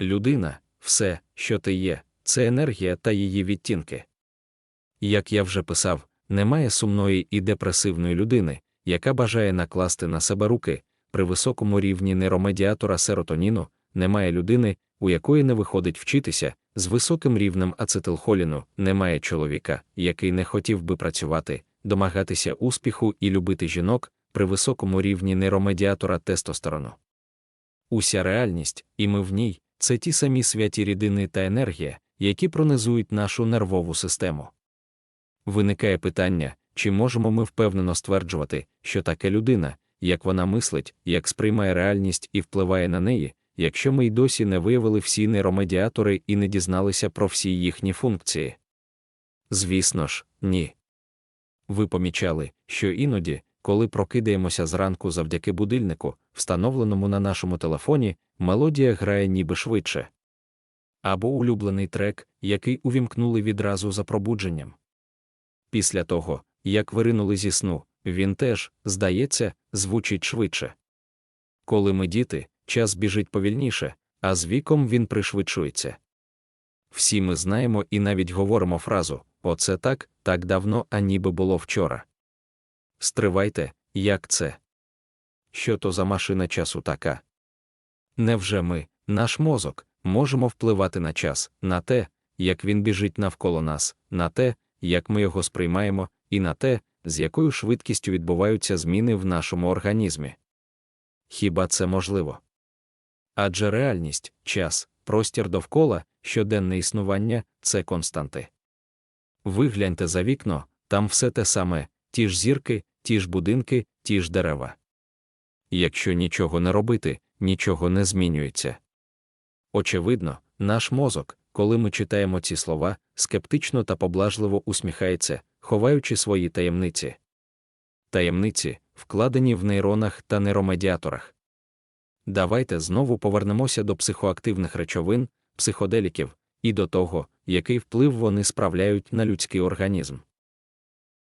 Людина, все, що ти є, це енергія та її відтінки. Як я вже писав, немає сумної і депресивної людини, яка бажає накласти на себе руки, при високому рівні нейромедіатора серотоніну, немає людини, у якої не виходить вчитися, з високим рівнем ацетилхоліну, немає чоловіка, який не хотів би працювати, домагатися успіху і любити жінок при високому рівні нейромедіатора тестостерону. Уся реальність, і ми в ній, це ті самі святі рідини та енергія, які пронизують нашу нервову систему. Виникає питання, чи можемо ми впевнено стверджувати, що таке людина, як вона мислить, як сприймає реальність і впливає на неї, якщо ми й досі не виявили всі нейромедіатори і не дізналися про всі їхні функції? Звісно ж, ні. Ви помічали, що іноді, коли прокидаємося зранку завдяки будильнику, встановленому на нашому телефоні, мелодія грає ніби швидше. Або улюблений трек, який увімкнули відразу за пробудженням. Після того, як виринули зі сну, він теж, здається, звучить швидше. Коли ми діти, час біжить повільніше, а з віком він пришвидшується. Всі ми знаємо і навіть говоримо фразу Оце так, так давно, а ніби було вчора. Стривайте, як це? Що то за машина часу така? Невже ми, наш мозок, можемо впливати на час, на те, як він біжить навколо нас, на те, як ми його сприймаємо, і на те, з якою швидкістю відбуваються зміни в нашому організмі? Хіба це можливо? Адже реальність, час, простір довкола, щоденне існування це константи. Вигляньте за вікно, там все те саме, ті ж зірки, ті ж будинки, ті ж дерева. Якщо нічого не робити, нічого не змінюється. Очевидно, наш мозок, коли ми читаємо ці слова, скептично та поблажливо усміхається, ховаючи свої таємниці. Таємниці, вкладені в нейронах та нейромедіаторах. Давайте знову повернемося до психоактивних речовин, психоделіків, і до того, який вплив вони справляють на людський організм.